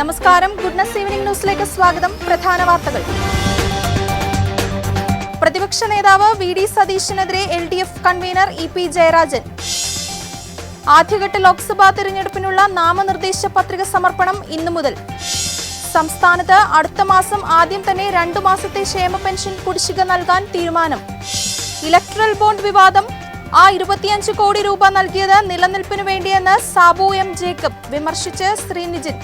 നമസ്കാരം. Goodness evening ന്യൂസിലേക്ക് സ്വാഗതം. പ്രധാന വാർത്തകൾ. പ്രതിപക്ഷ നേതാവ് V D സതീശനെതിരെ L D F convener E P Jayarajan. ആദ്യഘട്ട ലോക്സഭാ തിരഞ്ഞെടുപ്പിനുള്ള നാമനിർദ്ദേശ പത്രിക സമർപ്പണം ഇന്നു മുതൽ. സംസ്ഥാനത്ത് അടുത്ത മാസം ആദ്യം തന്നെ രണ്ടു മാസത്തെ ക്ഷേമ പെൻഷൻ കുടിശ്ശിക നൽകാൻ തീരുമാനം. ഇലക്ട്രൽ ബോണ്ട് വിവാദം. ആ ഇരുപത്തിയഞ്ച് കോടി രൂപ നൽകിയത് നിലനിൽപ്പിനു വേണ്ടിയെന്ന് സാബു എം ജേക്കബ് വിമർശിച്ച് ശ്രീനിജിൻ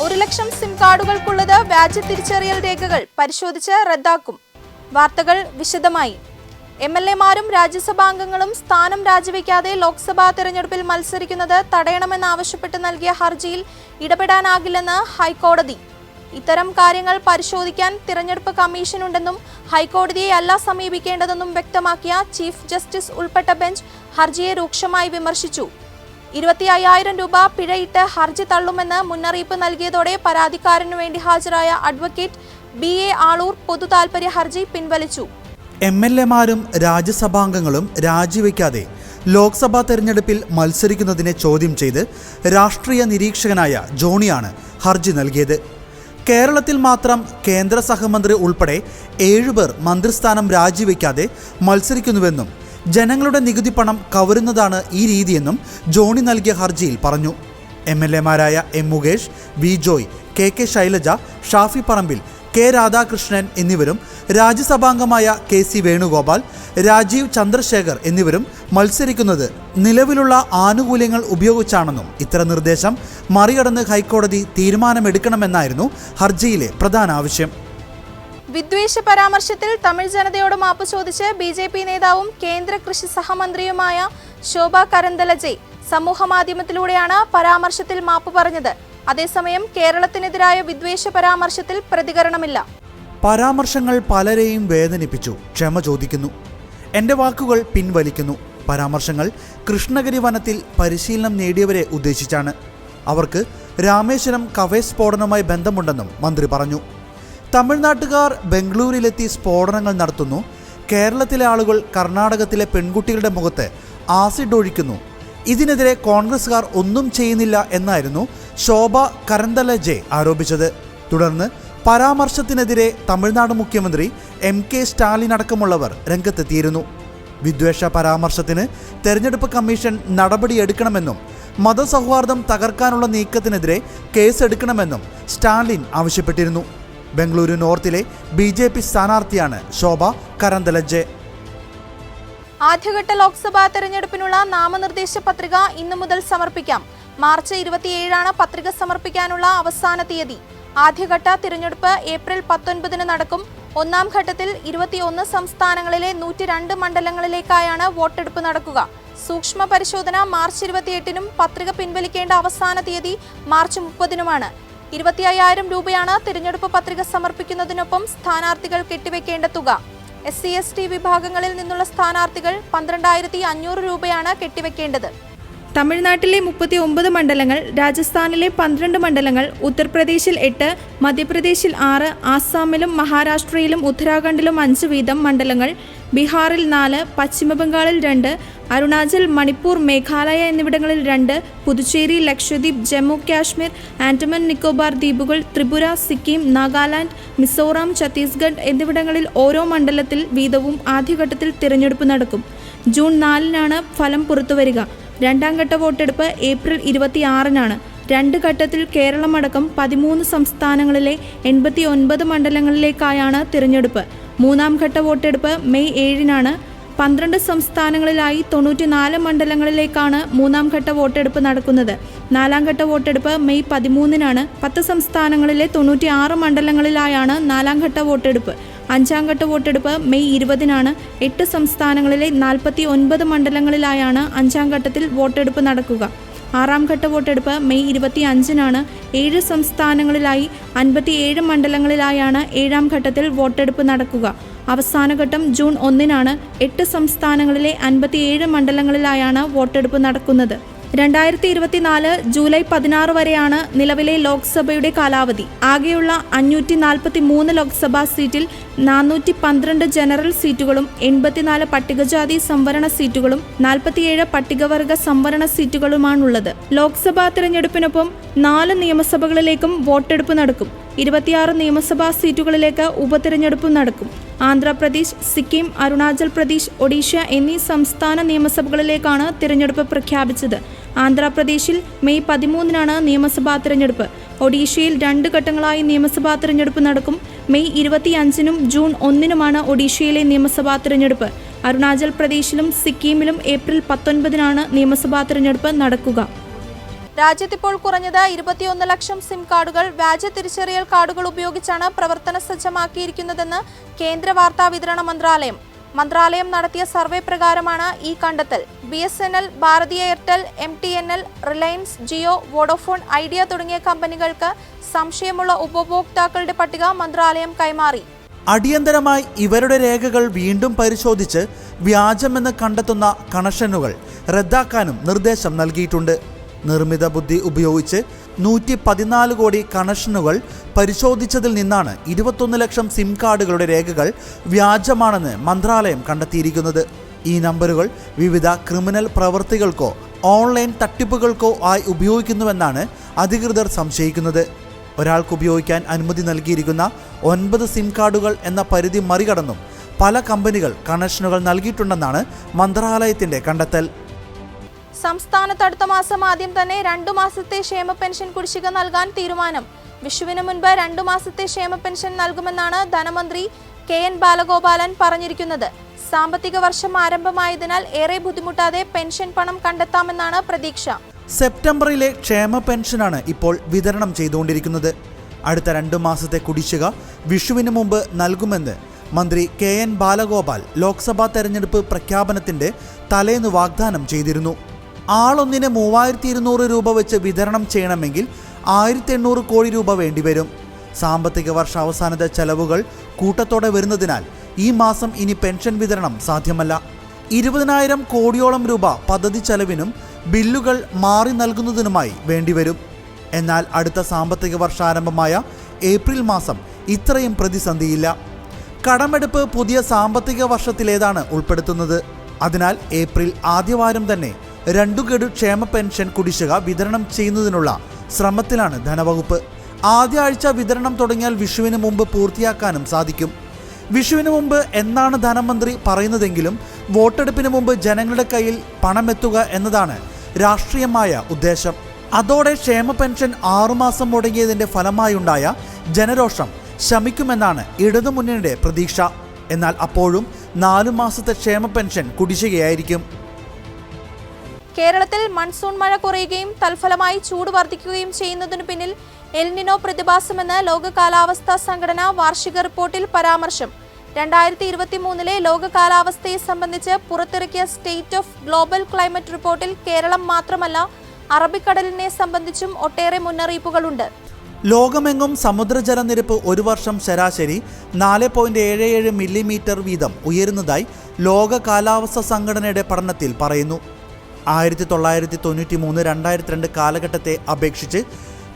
ഒരു ലക്ഷം സിം കാർഡുകൾക്കുള്ളത് വ്യാജ തിരിച്ചറിയൽ രേഖകൾ പരിശോധിച്ച് റദ്ദാക്കും. വാർത്തകൾ വിശദമായി. എം എൽ എമാരും രാജ്യസഭാംഗങ്ങളും സ്ഥാനം രാജിവെക്കാതെ ലോക്സഭാ തെരഞ്ഞെടുപ്പിൽ മത്സരിക്കുന്നത് തടയണമെന്നാവശ്യപ്പെട്ട് നൽകിയ ഹർജിയിൽ ഇടപെടാനാകില്ലെന്ന് ഹൈക്കോടതി. ഇത്തരം കാര്യങ്ങൾ പരിശോധിക്കാൻ തിരഞ്ഞെടുപ്പ് കമ്മീഷനുണ്ടെന്നും ഹൈക്കോടതിയെ അല്ല സമീപിക്കേണ്ടതെന്നും വ്യക്തമാക്കിയ ചീഫ് ജസ്റ്റിസ് ഉൾപ്പെട്ട ബെഞ്ച് ഹർജിയെ രൂക്ഷമായി വിമർശിച്ചു. ഇരുപത്തി അയ്യായിരം രൂപ പിഴയിട്ട് ഹർജി തള്ളുമെന്ന് മുന്നറിയിപ്പ് നൽകിയതോടെ പരാതിക്കാരനു വേണ്ടി ഹാജരായ അഡ്വക്കേറ്റ് ബി എ ആളൂർ പൊതു താൽപര്യ ഹർജി പിൻവലിച്ചു. എം എൽ എമാരും രാജ്യസഭാംഗങ്ങളും രാജിവെക്കാതെ ലോക്സഭാ തെരഞ്ഞെടുപ്പിൽ മത്സരിക്കുന്നതിനെ ചോദ്യം ചെയ്ത് രാഷ്ട്രീയ നിരീക്ഷകനായ ജോണിയാണ് ഹർജി നൽകിയത്. കേരളത്തിൽ മാത്രം കേന്ദ്ര സഹമന്ത്രി ഉൾപ്പെടെ ഏഴുപേർ മന്ത്രിസ്ഥാനം രാജിവെക്കാതെ മത്സരിക്കുന്നുവെന്നും ജനങ്ങളുടെ നികുതി പണം കവരുന്നതാണ് ഈ രീതിയെന്നും ജോണി നൽകിയ ഹർജിയിൽ പറഞ്ഞു. M L എമാരായ M Mukesh V Joy K K Shailaja Shafi Parambil K Radhakrishnan എന്നിവരും രാജ്യസഭാംഗമായ കെ സി വേണുഗോപാൽ രാജീവ് ചന്ദ്രശേഖർ എന്നിവരും മത്സരിക്കുന്നത് നിലവിലുള്ള ആനുകൂല്യങ്ങൾ ഉപയോഗിച്ചാണെന്നും ഇത്തരം നിർദ്ദേശം മറികടന്ന് ഹൈക്കോടതി തീരുമാനമെടുക്കണമെന്നായിരുന്നു ഹർജിയിലെ പ്രധാന ആവശ്യം. വിദ്വേഷ പരാമർശത്തിൽ തമിഴ് ജനതയോട് മാപ്പ് ചോദിച്ച് ബി ജെ പി നേതാവും കേന്ദ്ര കൃഷി സഹമന്ത്രിയുമായ ശോഭ കരന്തലജെ സമൂഹമാധ്യമത്തിലൂടെയാണ് പരാമർശത്തിൽ മാപ്പ് പറഞ്ഞത്. അതേസമയം കേരളത്തിനെതിരായ വിദ്വേഷ പരാമർശത്തിൽ പ്രതികരണമില്ല. പരാമർശങ്ങൾ പലരെയും വേദനിപ്പിച്ചു ക്ഷമ ചോദിക്കുന്നു. എന്റെ വാക്കുകൾ പിൻവലിക്കുന്നു. പരാമർശങ്ങൾ കൃഷ്ണഗിരി വനത്തിൽ പരിശീലനം നേടിയവരെ ഉദ്ദേശിച്ചാണ്. അവർക്ക് രാമേശ്വരം കവേ സ്ഫോടനവുമായി ബന്ധമുണ്ടെന്നും മന്ത്രി പറഞ്ഞു. തമിഴ്നാട്ടുകാർ ബംഗളൂരിലെത്തി സ്ഫോടനങ്ങൾ നടത്തുന്നു. കേരളത്തിലെ ആളുകൾ കർണാടകത്തിലെ പെൺകുട്ടികളുടെ മുഖത്ത് ആസിഡ് ഒഴിക്കുന്നു. ഇതിനെതിരെ കോൺഗ്രസ്സുകാർ ഒന്നും ചെയ്യുന്നില്ല എന്നായിരുന്നു ശോഭ കരന്തലജെ ആരോപിച്ചത്. തുടർന്ന് പരാമർശത്തിനെതിരെ തമിഴ്നാട് മുഖ്യമന്ത്രി എം കെ സ്റ്റാലിൻ അടക്കമുള്ളവർ രംഗത്തെത്തിയിരുന്നു. വിദ്വേഷ പരാമർശത്തിന് തെരഞ്ഞെടുപ്പ് കമ്മീഷൻ നടപടിയെടുക്കണമെന്നും മതസൗഹാർദ്ദം തകർക്കാനുള്ള നീക്കത്തിനെതിരെ കേസെടുക്കണമെന്നും സ്റ്റാലിൻ ആവശ്യപ്പെട്ടിരുന്നു. ബംഗളൂരു നോർത്തിലെ ബി ജെ പി സ്ഥാനാർത്ഥിയാണ് ശോഭ കരന്തലജെ ആദ്യഘട്ട ലോക്സഭാ തെരഞ്ഞെടുപ്പിനുള്ള നാമനിർദ്ദേശ പത്രിക ഇന്നു മുതൽ സമർപ്പിക്കാം. മാർച്ച് ഇരുപത്തിയേഴാണ് പത്രിക സമർപ്പിക്കാനുള്ള അവസാന തീയതി. ആദ്യഘട്ട തിരഞ്ഞെടുപ്പ് ഏപ്രിൽ പത്തൊൻപതിന് നടക്കും. ഒന്നാം ഘട്ടത്തിൽ ഇരുപത്തിയൊന്ന് സംസ്ഥാനങ്ങളിലെ നൂറ്റി രണ്ട് മണ്ഡലങ്ങളിലേക്കായാണ് വോട്ടെടുപ്പ് നടക്കുക. സൂക്ഷ്മ പരിശോധന മാർച്ച് ഇരുപത്തിയെട്ടിനും പത്രിക പിൻവലിക്കേണ്ട അവസാന തീയതി മാർച്ച് മുപ്പതിനുമാണ്. ഇരുപത്തി അയ്യായിരം രൂപയാണ് തിരഞ്ഞെടുപ്പ് പത്രിക സമർപ്പിക്കുന്നതിനൊപ്പം സ്ഥാനാർത്ഥികൾ കെട്ടിവെക്കേണ്ട തുക. എസ് സി എസ് ടി വിഭാഗങ്ങളിൽ നിന്നുള്ള സ്ഥാനാർത്ഥികൾ പന്ത്രണ്ടായിരത്തി അഞ്ഞൂറ് രൂപയാണ് കെട്ടിവെക്കേണ്ടത്. തമിഴ്നാട്ടിലെ മുപ്പത്തി ഒമ്പത് മണ്ഡലങ്ങൾ രാജസ്ഥാനിലെ പന്ത്രണ്ട് മണ്ഡലങ്ങൾ ഉത്തർപ്രദേശിൽ എട്ട് മധ്യപ്രദേശിൽ ആറ് ആസാമിലും മഹാരാഷ്ട്രയിലും ഉത്തരാഖണ്ഡിലും അഞ്ച് വീതം മണ്ഡലങ്ങൾ ബീഹാറിൽ നാല് പശ്ചിമബംഗാളിൽ രണ്ട് അരുണാചൽ മണിപ്പൂർ മേഘാലയ എന്നിവിടങ്ങളിൽ രണ്ട് പുതുച്ചേരി ലക്ഷദ്വീപ് ജമ്മു കാശ്മീർ ആൻഡമാൻ നിക്കോബാർ ദ്വീപുകൾ ത്രിപുര സിക്കിം നാഗാലാൻഡ് മിസോറാം ഛത്തീസ്ഗഡ് എന്നിവിടങ്ങളിൽ ഓരോ മണ്ഡലത്തിൽ വീതവും ആദ്യഘട്ടത്തിൽ തിരഞ്ഞെടുപ്പ് നടക്കും. ജൂൺ നാലിനാണ് ഫലം പുറത്തുവരിക. രണ്ടാം ഘട്ട വോട്ടെടുപ്പ് ഏപ്രിൽ ഇരുപത്തിയാറിനാണ്. രണ്ട് ഘട്ടത്തിൽ കേരളമടക്കം പതിമൂന്ന് സംസ്ഥാനങ്ങളിലെ എൺപത്തി ഒൻപത് മണ്ഡലങ്ങളിലേക്കായാണ് തിരഞ്ഞെടുപ്പ്. മൂന്നാം ഘട്ട വോട്ടെടുപ്പ് മെയ് ഏഴിനാണ്. പന്ത്രണ്ട് സംസ്ഥാനങ്ങളിലായി തൊണ്ണൂറ്റിനാല് മണ്ഡലങ്ങളിലേക്കാണ് മൂന്നാം ഘട്ട വോട്ടെടുപ്പ് നടക്കുന്നത്. നാലാം ഘട്ട വോട്ടെടുപ്പ് മെയ് പതിമൂന്നിനാണ്. പത്ത് സംസ്ഥാനങ്ങളിലെ തൊണ്ണൂറ്റിയാറ് മണ്ഡലങ്ങളിലായാണ് നാലാം ഘട്ട വോട്ടെടുപ്പ്. അഞ്ചാം ഘട്ട വോട്ടെടുപ്പ് മെയ് ഇരുപതിനാണ്. എട്ട് സംസ്ഥാനങ്ങളിലെ നാൽപ്പത്തി ഒൻപത് മണ്ഡലങ്ങളിലായാണ് അഞ്ചാം ഘട്ടത്തിൽ വോട്ടെടുപ്പ് നടക്കുക. ആറാം ഘട്ട വോട്ടെടുപ്പ് മെയ് ഇരുപത്തി അഞ്ചിനാണ് ഏഴ് സംസ്ഥാനങ്ങളിലായി അൻപത്തിയേഴ് മണ്ഡലങ്ങളിലായാണ് ഏഴാം ഘട്ടത്തിൽ വോട്ടെടുപ്പ് നടക്കുക. അവസാനഘട്ടം ജൂൺ ഒന്നിനാണ് എട്ട് സംസ്ഥാനങ്ങളിലെ അൻപത്തിയേഴ് മണ്ഡലങ്ങളിലായാണ് വോട്ടെടുപ്പ് നടക്കുന്നത്. രണ്ടായിരത്തി ഇരുപത്തിനാല് ജൂലൈ പതിനാറ് വരെയാണ് നിലവിലെ ലോക്സഭയുടെ കാലാവധി. ആകെയുള്ള അഞ്ഞൂറ്റി നാൽപ്പത്തി മൂന്ന് ലോക്സഭാ സീറ്റിൽ നാനൂറ്റി പന്ത്രണ്ട് ജനറൽ സീറ്റുകളും എൺപത്തിനാല് പട്ടികജാതി സംവരണ സീറ്റുകളും നാൽപ്പത്തിയേഴ് പട്ടികവർഗ സംവരണ സീറ്റുകളുമാണുള്ളത്. ലോക്സഭാ തിരഞ്ഞെടുപ്പിനൊപ്പം നാല് നിയമസഭകളിലേക്കും വോട്ടെടുപ്പ് നടക്കും. ഇരുപത്തിയാറ് നിയമസഭാ സീറ്റുകളിലേക്ക് ഉപതിരഞ്ഞെടുപ്പും നടക്കും. ആന്ധ്രാപ്രദേശ് സിക്കിം അരുണാചൽ പ്രദേശ് ഒഡീഷ എന്നീ സംസ്ഥാന നിയമസഭകളിലേക്കാണ് തിരഞ്ഞെടുപ്പ് പ്രഖ്യാപിച്ചത്. ആന്ധ്രാപ്രദേശിൽ മെയ് പതിമൂന്നിനാണ് നിയമസഭാ തിരഞ്ഞെടുപ്പ്. ഒഡീഷയിൽ രണ്ട് ഘട്ടങ്ങളായി നിയമസഭാ തിരഞ്ഞെടുപ്പ് നടക്കും. മെയ് ഇരുപത്തിയഞ്ചിനും ജൂൺ ഒന്നിനുമാണ് ഒഡീഷയിലെ നിയമസഭാ തിരഞ്ഞെടുപ്പ്. അരുണാചൽ പ്രദേശിലും സിക്കിമിലും ഏപ്രിൽ പത്തൊൻപതിനാണ് നിയമസഭാ തിരഞ്ഞെടുപ്പ് നടക്കുക. രാജ്യത്തിപ്പോൾ കുറഞ്ഞത് ഇരുപത്തിയൊന്ന് ലക്ഷം സിം കാർഡുകൾ വ്യാജ തിരിച്ചറിയൽ കാർഡുകൾ ഉപയോഗിച്ചാണ് പ്രവർത്തന സജ്ജമാക്കിയിരിക്കുന്നതെന്ന് കേന്ദ്ര വാർത്താ വിതരണ മന്ത്രാലയം. മന്ത്രാലയം നടത്തിയ സർവേ പ്രകാരമാണ് ഈ കണ്ടെത്തൽ. B S N L Bharti Airtel M T N L Reliance Jio Vodafone Idea തുടങ്ങിയ കമ്പനികൾക്ക് സംശയമുള്ള ഉപഭോക്താക്കളുടെ പട്ടിക മന്ത്രാലയം കൈമാറി. അടിയന്തരമായി ഇവരുടെ രേഖകൾ വീണ്ടും പരിശോധിച്ച് വ്യാജമെന്ന് കണ്ടെത്തുന്ന കണക്ഷനുകൾ റദ്ദാക്കാനും നിർദ്ദേശം നൽകിയിട്ടുണ്ട്. നിർമ്മിത ബുദ്ധി ഉപയോഗിച്ച് നൂറ്റി പതിനാല് കോടി കണക്ഷനുകൾ പരിശോധിച്ചതിൽ നിന്നാണ് ഇരുപത്തൊന്ന് ലക്ഷം സിം കാർഡുകളുടെ രേഖകൾ വ്യാജമാണെന്ന് മന്ത്രാലയം കണ്ടെത്തിയിരിക്കുന്നത്. ഈ നമ്പറുകൾ വിവിധ ക്രിമിനൽ പ്രവൃത്തികൾക്കോ ഓൺലൈൻ തട്ടിപ്പുകൾക്കോ ആയി ഉപയോഗിക്കുന്നുവെന്നാണ് അധികൃതർ സംശയിക്കുന്നത്. ഒരാൾക്ക് ഉപയോഗിക്കാൻ അനുമതി നൽകിയിരിക്കുന്ന ഒൻപത് സിം കാർഡുകൾ എന്ന പരിധി മറികടന്നും പല കമ്പനികൾ കണക്ഷനുകൾ നൽകിയിട്ടുണ്ടെന്നാണ് മന്ത്രാലയത്തിന്റെ കണ്ടെത്തൽ. സംസ്ഥാനത്ത് അടുത്ത മാസം ആദ്യം തന്നെ രണ്ടു മാസത്തെ ക്ഷേമ പെൻഷൻ കുടിശ്ശിക നൽകാൻ തീരുമാനം. വിഷുവിന് മുൻപ് രണ്ടു മാസത്തെ ക്ഷേമ പെൻഷൻ നൽകുമെന്നാണ് ധനമന്ത്രി കെ എൻ ബാലഗോപാലൻ പറഞ്ഞിരിക്കുന്നത്. സാമ്പത്തിക വർഷം ആരംഭമായതിനാൽ ഏറെ ബുദ്ധിമുട്ടാതെ പെൻഷൻ പണം കണ്ടെത്താമെന്നാണ് പ്രതീക്ഷ. സെപ്റ്റംബറിലെ ക്ഷേമ പെൻഷനാണ് ഇപ്പോൾ വിതരണം ചെയ്തുകൊണ്ടിരിക്കുന്നത്. അടുത്ത രണ്ടു മാസത്തെ കുടിശ്ശിക വിഷുവിന് മുമ്പ് നൽകുമെന്ന് മന്ത്രി കെ എൻ ബാലഗോപാൽ ലോക്സഭാ തെരഞ്ഞെടുപ്പ് പ്രഖ്യാപനത്തിന്റെ തലേന്ന് വാഗ്ദാനം ചെയ്തിരുന്നു. ആളൊന്നിന് മൂവായിരത്തി ഇരുന്നൂറ് രൂപ വെച്ച് വിതരണം ചെയ്യണമെങ്കിൽ ആയിരത്തി എണ്ണൂറ് കോടി രൂപ വേണ്ടിവരും. സാമ്പത്തിക വർഷാവസാനത്തെ ചെലവുകൾ കൂട്ടത്തോടെ വരുന്നതിനാൽ ഈ മാസം ഇനി പെൻഷൻ വിതരണം സാധ്യമല്ല. ഇരുപതിനായിരം കോടിയോളം രൂപ പദ്ധതി ചെലവിനും ബില്ലുകൾ മാറി നൽകുന്നതിനുമായി വേണ്ടിവരും. എന്നാൽ അടുത്ത സാമ്പത്തിക വർഷാരംഭമായ ഏപ്രിൽ മാസം ഇത്രയും പ്രതിസന്ധിയില്ല. കടമെടുപ്പ് പുതിയ സാമ്പത്തിക വർഷത്തിലേതാണ് ഉൾപ്പെടുത്തുന്നത്. അതിനാൽ ഏപ്രിൽ ആദ്യവാരം തന്നെ രണ്ടു ക്ഷേമ പെൻഷൻ കുടിശ്ശിക വിതരണം ചെയ്യുന്നതിനുള്ള ശ്രമത്തിലാണ് ധനവകുപ്പ്. ആദ്യ ആഴ്ച വിതരണം തുടങ്ങിയാൽ വിഷുവിന് മുമ്പ് പൂർത്തിയാക്കാനും സാധിക്കും. വിഷുവിന് മുമ്പ് എന്നാണ് ധനമന്ത്രി പറയുന്നതെങ്കിലും വോട്ടെടുപ്പിന് മുമ്പ് ജനങ്ങളുടെ കയ്യിൽ പണമെത്തുക എന്നതാണ് രാഷ്ട്രീയമായ ഉദ്ദേശം. അതോടെ ക്ഷേമ പെൻഷൻ ആറുമാസം മുടങ്ങിയതിന്റെ ഫലമായുണ്ടായ ജനരോഷം ശമിക്കുമെന്നാണ് ഇടതുമുന്നണിയുടെ പ്രതീക്ഷ. എന്നാൽ അപ്പോഴും നാലു മാസത്തെ ക്ഷേമ പെൻഷൻ കുടിശ്ശികയായിരിക്കും. കേരളത്തിൽ മൺസൂൺ മഴ കുറയുകയും തൽഫലമായി ചൂട് വർദ്ധിക്കുകയും ചെയ്യുന്നതിനു പിന്നിൽ എൽനിനോ പ്രതിഭാസമെന്ന് ലോക കാലാവസ്ഥാ സംഘടന വാർഷിക റിപ്പോർട്ടിൽ പരാമർശം. രണ്ടായിരത്തി ഇരുപത്തി മൂന്നിലെ ലോക കാലാവസ്ഥയെ സംബന്ധിച്ച് പുറത്തിറക്കിയ സ്റ്റേറ്റ് ഓഫ് ഗ്ലോബൽ ക്ലൈമറ്റ് റിപ്പോർട്ടിൽ കേരളം മാത്രമല്ല അറബിക്കടലിനെ സംബന്ധിച്ചും ഒട്ടേറെ മുന്നറിയിപ്പുകളുണ്ട്. ലോകമെങ്ങും സമുദ്രജലനിരപ്പ് ഒരു വർഷം ശരാശരി നാല് പോയിന്റ് ഏഴ് ഏഴ് മില്ലിമീറ്റർ വീതം ഉയരുന്നതായി ലോക കാലാവസ്ഥാ സംഘടനയുടെ പഠനത്തിൽ പറയുന്നു. ആയിരത്തി തൊള്ളായിരത്തി തൊണ്ണൂറ്റി മൂന്ന് രണ്ടായിരത്തി രണ്ട് കാലഘട്ടത്തെ അപേക്ഷിച്ച്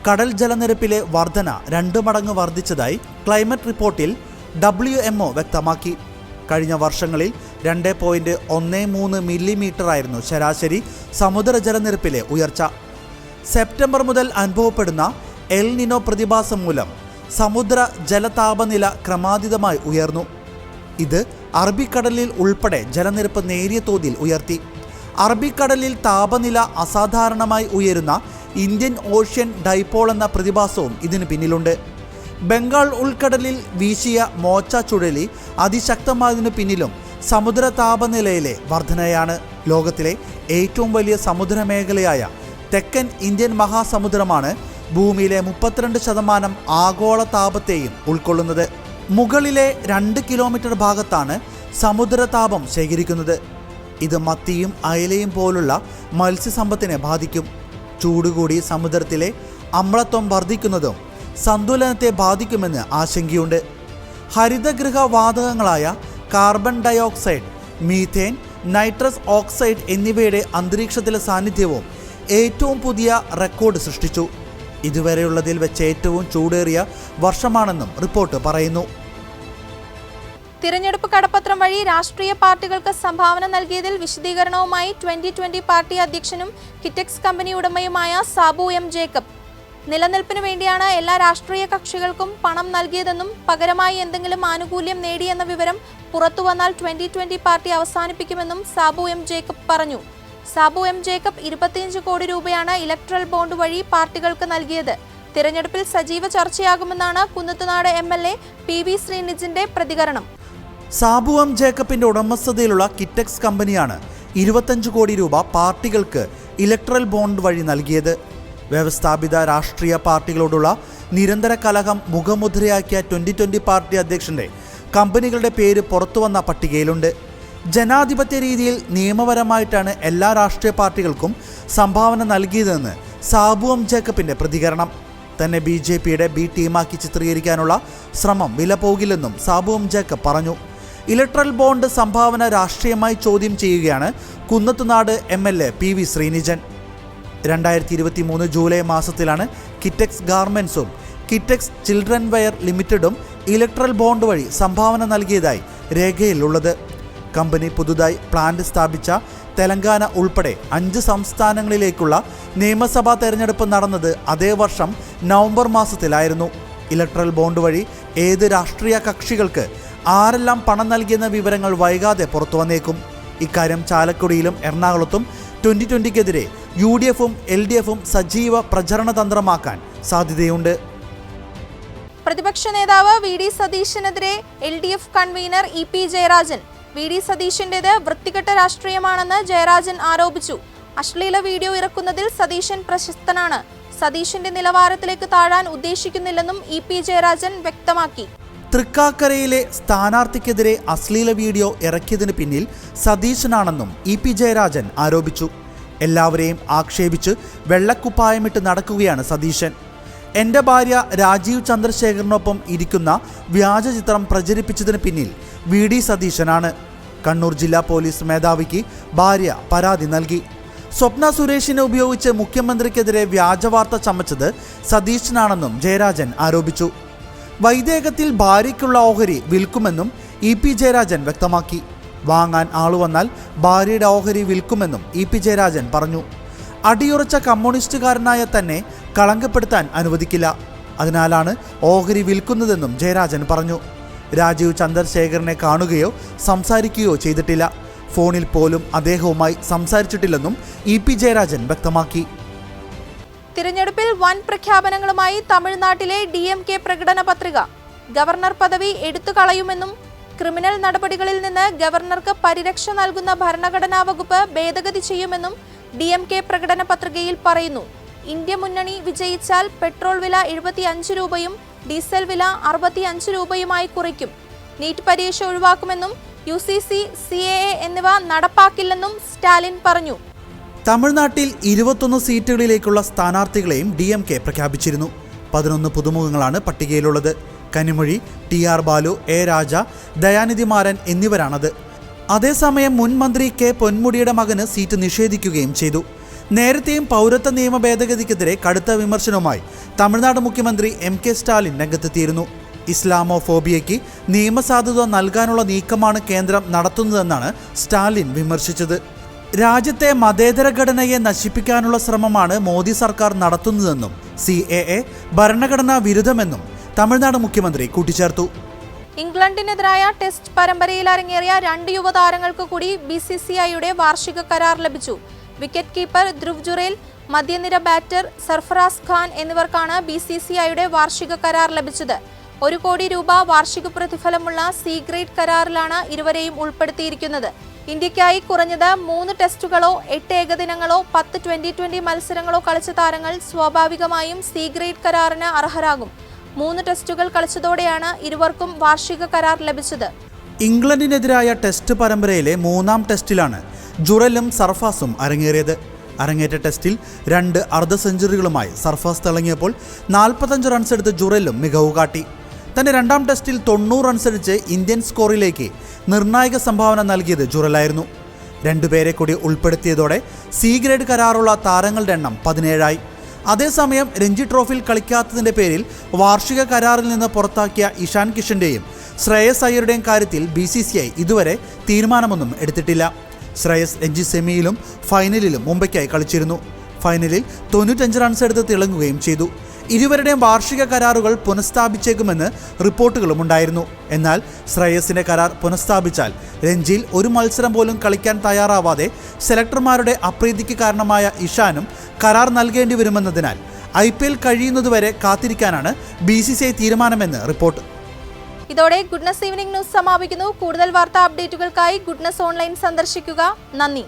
കടൽ ജലനിരപ്പിലെ വർധന രണ്ട് മടങ്ങ് വർദ്ധിച്ചതായി ക്ലൈമറ്റ് റിപ്പോർട്ടിൽ ഡബ്ല്യു എം വ്യക്തമാക്കി. കഴിഞ്ഞ വർഷങ്ങളിൽ രണ്ട് പോയിന്റ് ഒന്ന് മൂന്ന് മില്ലിമീറ്റർ ആയിരുന്നു ശരാശരി സമുദ്രജലനിരപ്പിലെ ഉയർച്ച. സെപ്റ്റംബർ മുതൽ അനുഭവപ്പെടുന്ന എൽ നിനോ പ്രതിഭാസം മൂലം സമുദ്ര ജലതാപനില ക്രമാതീതമായി ഉയർന്നു. ഇത് അറബിക്കടലിൽ ഉൾപ്പെടെ ജലനിരപ്പ് നേരിയ തോതിൽ ഉയർത്തി. അറബിക്കടലിൽ താപനില അസാധാരണമായി ഉയരുന്ന ഇന്ത്യൻ ഓഷ്യൻ ഡൈപോൾ എന്ന പ്രതിഭാസവും ഇതിന് പിന്നിലുണ്ട്. ബംഗാൾ ഉൾക്കടലിൽ വീശിയ മോച്ച ചുഴലി അതിശക്തമായതിനു പിന്നിലും സമുദ്ര താപനിലയിലെ വർധനയാണ്. ലോകത്തിലെ ഏറ്റവും വലിയ സമുദ്രമേഖലയായ തെക്കൻ ഇന്ത്യൻ മഹാസമുദ്രമാണ് ഭൂമിയിലെ മുപ്പത്തിരണ്ട് ശതമാനം ആഗോള താപത്തെയും ഉൾക്കൊള്ളുന്നത്. മുകളിലെ രണ്ട് കിലോമീറ്റർ ഭാഗത്താണ് സമുദ്രതാപം ശേഖരിക്കുന്നത്. ഇത് മത്തിയും അയലയും പോലുള്ള മത്സ്യസമ്പത്തിനെ ബാധിക്കും. ചൂടുകൂടി സമുദ്രത്തിലെ അമ്ലത്വം വർദ്ധിക്കുന്നതും സന്തുലനത്തെ ബാധിക്കുമെന്ന് ആശങ്കയുണ്ട്. ഹരിതഗൃഹ വാതകങ്ങളായ carbon dioxide methane nitrous oxide എന്നിവയുടെ അന്തരീക്ഷത്തിലെ സാന്നിധ്യവും ഏറ്റവും പുതിയ റെക്കോർഡ് സൃഷ്ടിച്ചു. ഇതുവരെയുള്ളതിൽ വെച്ച് ഏറ്റവും ചൂടേറിയ വർഷമാണെന്നും റിപ്പോർട്ട് പറയുന്നു. തിരഞ്ഞെടുപ്പ് കടപ്പത്രം വഴി രാഷ്ട്രീയ പാർട്ടികൾക്ക് സംഭാവന നൽകിയതിൽ വിശദീകരണവുമായി ട്വന്റി ട്വന്റി പാർട്ടി അധ്യക്ഷനും കിറ്റക്സ് കമ്പനി ഉടമയുമായ സാബു എം ജേക്കബ്. നിലനിൽപ്പിനു വേണ്ടിയാണ് എല്ലാ രാഷ്ട്രീയ കക്ഷികൾക്കും പണം നൽകിയതെന്നും പകരമായി എന്തെങ്കിലും ആനുകൂല്യം നേടിയെന്ന വിവരം പുറത്തുവന്നാൽ ട്വന്റി ട്വന്റി പാർട്ടി അവസാനിപ്പിക്കുമെന്നും സാബു എം ജേക്കബ് പറഞ്ഞു. സാബു എം ജേക്കബ് ഇരുപത്തിയഞ്ച് കോടി രൂപയാണ് ഇലക്ട്രൽ ബോണ്ട് വഴി പാർട്ടികൾക്ക് നൽകിയത്. തിരഞ്ഞെടുപ്പിൽ സജീവ ചർച്ചയാകുമെന്നാണ് Kunnathunad M L A P V ശ്രീനിജിന്റെ പ്രതികരണം. സാബു എം ജേക്കബിന്റെ ഉടമസ്ഥതയിലുള്ള കിറ്റക്സ് കമ്പനിയാണ് ഇരുപത്തഞ്ച് കോടി രൂപ പാർട്ടികൾക്ക് ഇലക്ട്രൽ ബോണ്ട് വഴി നൽകിയത്. വ്യവസ്ഥാപിത രാഷ്ട്രീയ പാർട്ടികളോടുള്ള നിരന്തര കലഹം മുഖമുദ്രയാക്കിയ ട്വന്റി ട്വന്റി പാർട്ടി അധ്യക്ഷന്റെ കമ്പനികളുടെ പേര് പുറത്തുവന്ന പട്ടികയിലുണ്ട്. ജനാധിപത്യ രീതിയിൽ നിയമപരമായിട്ടാണ് എല്ലാ രാഷ്ട്രീയ പാർട്ടികൾക്കും സംഭാവന നൽകിയതെന്ന് സാബു എം ജേക്കബിന്റെ പ്രതികരണം. തന്നെ ബി ജെ പിയുടെ ബി ടീമാക്കി ചിത്രീകരിക്കാനുള്ള ശ്രമം വില പോകില്ലെന്നും സാബു എം ജേക്കബ് പറഞ്ഞു. ഇലക്ട്രൽ ബോണ്ട് സംഭാവന രാഷ്ട്രീയമായി ചോദ്യം ചെയ്യുകയാണ് Kunnathunad M L A P V Sreenijan. രണ്ടായിരത്തി ഇരുപത്തി മൂന്ന് ജൂലൈ മാസത്തിലാണ് കിറ്റക്സ് ഗാർമെൻസും കിറ്റക്സ് ചിൽഡ്രൻ വെയർ ലിമിറ്റഡും ഇലക്ട്രൽ ബോണ്ട് വഴി സംഭാവന നൽകിയതായി രേഖയിലുള്ളത്. കമ്പനി പുതുതായി പ്ലാന്റ് സ്ഥാപിച്ച തെലങ്കാന ഉൾപ്പെടെ അഞ്ച് സംസ്ഥാനങ്ങളിലേക്കുള്ള നിയമസഭാ തെരഞ്ഞെടുപ്പ് നടന്നത് അതേ വർഷം നവംബർ മാസത്തിലായിരുന്നു. ഇലക്ട്രൽ ബോണ്ട് വഴി ഏത് രാഷ്ട്രീയ കക്ഷികൾക്ക് ആരെല്ലാം പണം നൽകിയെന്ന വിവരങ്ങൾ വൈകാതെ പുറത്തു വന്നേക്കും. ഇക്കാര്യം ചാലക്കുടിയിലും എറണാകുളത്തും ട്വന്റി ട്വന്റിക്കെതിരെ യു ഡി എഫും എൽ ഡി എഫും സജീവ പ്രചരണ തന്ത്രമാക്കാൻ സാധ്യതയുണ്ട്. പ്രതിപക്ഷ നേതാവ് V D സതീശനെതിരെ L D F convener E P Jayarajan. V D സതീശന്റേത് വൃത്തികെട്ട രാഷ്ട്രീയമാണെന്ന് ജയരാജൻ ആരോപിച്ചു. അശ്ലീല വീഡിയോ ഇറക്കുന്നതിൽ സതീശൻ പ്രശസ്തനാണ്. സതീശന്റെ നിലവാരത്തിലേക്ക് താഴാൻ ഉദ്ദേശിക്കുന്നില്ലെന്നും ഇ പി ജയരാജൻ വ്യക്തമാക്കി. തൃക്കാക്കരയിലെ സ്ഥാനാർത്ഥിക്കെതിരെ അശ്ലീല വീഡിയോ ഇറക്കിയതിന് പിന്നിൽ സതീശനാണെന്നും ഇ പി ജയരാജൻ ആരോപിച്ചു. എല്ലാവരെയും ആക്ഷേപിച്ച് വെള്ളക്കുപ്പായമിട്ട് നടക്കുകയാണ് സതീശൻ. എന്റെ ഭാര്യ രാജീവ് ചന്ദ്രശേഖറിനൊപ്പം ഇരിക്കുന്ന വ്യാജ ചിത്രം പ്രചരിപ്പിച്ചതിന് പിന്നിൽ വി ഡി സതീശനാണ്. കണ്ണൂർ ജില്ലാ പോലീസ് മേധാവിക്ക് ഭാര്യ പരാതി നൽകി. സ്വപ്ന സുരേഷിനെ ഉപയോഗിച്ച് മുഖ്യമന്ത്രിക്കെതിരെ വ്യാജവാർത്ത ചമച്ചത് സതീശനാണെന്നും ജയരാജൻ ആരോപിച്ചു. വൈദേഹത്തിൽ ഭാര്യയ്ക്കുള്ള ഓഹരി വിൽക്കുമെന്നും ഇ പി ജയരാജൻ വ്യക്തമാക്കി. വാങ്ങാൻ ആൾ വന്നാൽ ഭാര്യയുടെ ഓഹരി വിൽക്കുമെന്നും ഇ പി ജയരാജൻ പറഞ്ഞു. അടിയുറച്ച കമ്മ്യൂണിസ്റ്റുകാരനായ തന്നെ കളങ്കപ്പെടുത്താൻ അനുവദിക്കില്ല. അതിനാലാണ് ഓഹരി വിൽക്കുന്നതെന്നും ജയരാജൻ പറഞ്ഞു. രാജീവ് ചന്ദ്രശേഖരനെ കാണുകയോ സംസാരിക്കുകയോ ചെയ്തിട്ടില്ല. ഫോണിൽ പോലും അദ്ദേഹവുമായി സംസാരിച്ചിട്ടില്ലെന്നും ഇ പി ജയരാജൻ വ്യക്തമാക്കി. തിരഞ്ഞെടുപ്പിൽ വൻ പ്രഖ്യാപനങ്ങളുമായി തമിഴ്നാട്ടിലെ ഡി എം കെ പ്രകടന പത്രിക. ഗവർണർ പദവി എടുത്തു കളയുമെന്നും ക്രിമിനൽ നടപടികളിൽ നിന്ന് ഗവർണർക്ക് പരിരക്ഷ നൽകുന്ന ഭരണഘടനാ വകുപ്പ് ഭേദഗതി ചെയ്യുമെന്നും ഡി എം കെ പ്രകടന പത്രികയിൽ പറയുന്നു. ഇന്ത്യ മുന്നണി വിജയിച്ചാൽ പെട്രോൾ വില എഴുപത്തി അഞ്ച് രൂപയും ഡീസൽ വില അറുപത്തി അഞ്ച് രൂപയുമായി കുറയ്ക്കും. നീറ്റ് പരീക്ഷ ഒഴിവാക്കുമെന്നും U C C C A എന്നിവ നടപ്പാക്കില്ലെന്നും സ്റ്റാലിൻ പറഞ്ഞു. തമിഴ്നാട്ടിൽ ഇരുപത്തൊന്ന് സീറ്റുകളിലേക്കുള്ള സ്ഥാനാർത്ഥികളെയും ഡി എം കെ പ്രഖ്യാപിച്ചിരുന്നു. പതിനൊന്ന് പുതുമുഖങ്ങളാണ് പട്ടികയിലുള്ളത്. Kanimozhi T R Baalu A Raja Dayanidhi Maran എന്നിവരാണത്. അതേസമയം മുൻ മന്ത്രി കെ പൊന്മുടിയുടെ മകന് സീറ്റ് നിഷേധിക്കുകയും ചെയ്തു. നേരത്തെയും പൗരത്വ നിയമ ഭേദഗതിക്കെതിരെ കടുത്ത വിമർശനവുമായി തമിഴ്നാട് മുഖ്യമന്ത്രി എം കെ സ്റ്റാലിൻ രംഗത്തെത്തിയിരുന്നു. ഇസ്ലാമോഫോബിയയ്ക്ക് നിയമസാധുത നൽകാനുള്ള നീക്കമാണ് കേന്ദ്രം നടത്തുന്നതെന്നാണ് സ്റ്റാലിൻ വിമർശിച്ചത്. രാജ്യത്തെ മതേതര ഘടനയെ നശിപ്പിക്കാനുള്ള ശ്രമമാണ് മോദി സർക്കാർ നടത്തുന്നതെന്നും സി എ എ ഭരണഘടനാ വിരുദ്ധമെന്നും തമിഴ്നാട് മുഖ്യമന്ത്രി കൂട്ടിച്ചേർത്തു. ഇംഗ്ലണ്ടിനെതിരായ ടെസ്റ്റ് പരമ്പരയിൽ അരങ്ങേറിയ രണ്ട് യുവതാരങ്ങൾക്ക് കൂടി ബി സി സി ഐയുടെ വാർഷിക കരാർ ലഭിച്ചു. വിക്കറ്റ് കീപ്പർ ധ്രുവ് ജുറേൽ മധ്യനിര ബാറ്റർ സർഫറാസ് ഖാൻ എന്നിവർക്കാണ് ബി സി സി ഐയുടെ വാർഷിക കരാർ ലഭിച്ചത്. ഒരു കോടി രൂപ വാർഷിക പ്രതിഫലമുള്ള സി ഗ്രേഡ് കരാറിലാണ് ഇരുവരെയും ഉൾപ്പെടുത്തിയിരിക്കുന്നത്. ഇന്ത്യക്കായി കുറഞ്ഞത് മൂന്ന് ടെസ്റ്റുകളോ എട്ട് ഏകദിനങ്ങളോ പത്ത് ട്വന്റി ട്വന്റി മത്സരങ്ങളോ കളിച്ച താരങ്ങൾ സ്വാഭാവികമായും സി ഗ്രേഡ് കരാറിന് അർഹരാകും. മൂന്ന് ടെസ്റ്റുകൾ കളിച്ചതോടെയാണ് ഇരുവർക്കും വാർഷിക കരാർ ലഭിച്ചത്. ഇംഗ്ലണ്ടിനെതിരായ ടെസ്റ്റ് പരമ്പരയിലെ മൂന്നാം ടെസ്റ്റിലാണ് ജുറലും സർഫാസും അരങ്ങേറിയത്. അരങ്ങേറ്റ ടെസ്റ്റിൽ രണ്ട് അർദ്ധ സെഞ്ചുറികളുമായി സർഫാസ് തിളങ്ങിയപ്പോൾ നാൽപ്പത്തഞ്ച് റൺസ് എടുത്ത് ജുറലും മികവ് കാട്ടി തന്റെ രണ്ടാം ടെസ്റ്റിൽ തൊണ്ണൂറ് റൺസ് അടിച്ച് ഇന്ത്യൻ സ്കോറിലേക്ക് നിർണായക സംഭാവന നൽകിയത് ജുറലായിരുന്നു. രണ്ടുപേരെ കൂടി ഉൾപ്പെടുത്തിയതോടെ സി ഗ്രേഡ് കരാറുള്ള താരങ്ങളുടെ എണ്ണം പതിനേഴായി. അതേസമയം രഞ്ജി ട്രോഫിയിൽ കളിക്കാത്തതിന്റെ പേരിൽ വാർഷിക കരാറിൽ നിന്ന് പുറത്താക്കിയ ഇഷാൻ കിഷന്റെയും ശ്രേയസ് അയ്യരുടെയും കാര്യത്തിൽ ബി സി സി ഐ ഇതുവരെ തീരുമാനമൊന്നും എടുത്തിട്ടില്ല. ശ്രേയസ് രഞ്ജി സെമിയിലും ഫൈനലിലും മുംബൈക്കായി കളിച്ചിരുന്നു. ഫൈനലിൽ തൊണ്ണൂറ്റഞ്ച് റൺസ് എടുത്ത് തിളങ്ങുകയും ചെയ്തു. ഇരുവരുടെയും വാർഷിക കരാറുകൾ പുനഃസ്ഥാപിച്ചേക്കുമെന്ന് റിപ്പോർട്ടുകളും ഉണ്ടായിരുന്നു. എന്നാൽ ശ്രേയസിന്റെ കരാർ പുനഃസ്ഥാപിച്ചാൽ രഞ്ജിയിൽ ഒരു മത്സരം പോലും കളിക്കാൻ തയ്യാറാവാതെ സെലക്ടർമാരുടെ അപ്രീതിക്ക് കാരണമായ ഇഷാനും കരാർ നൽകേണ്ടി വരുമെന്നതിനാൽ ഐ പി എൽ കഴിയുന്നതുവരെ കാത്തിരിക്കാനാണ് ബി സി സി ഐ തീരുമാനമെന്ന് റിപ്പോർട്ട്. ഇതോടെ ഗുഡ്നസ് ഈവനിംഗ് ന്യൂസ് സമാപിക്കുന്നു. കൂടുതൽ വാർത്താ അപ്ഡേറ്റുകൾക്കായി ഗുഡ്നസ് ഓൺലൈൻ സന്ദർശിക്കുക. നന്ദി.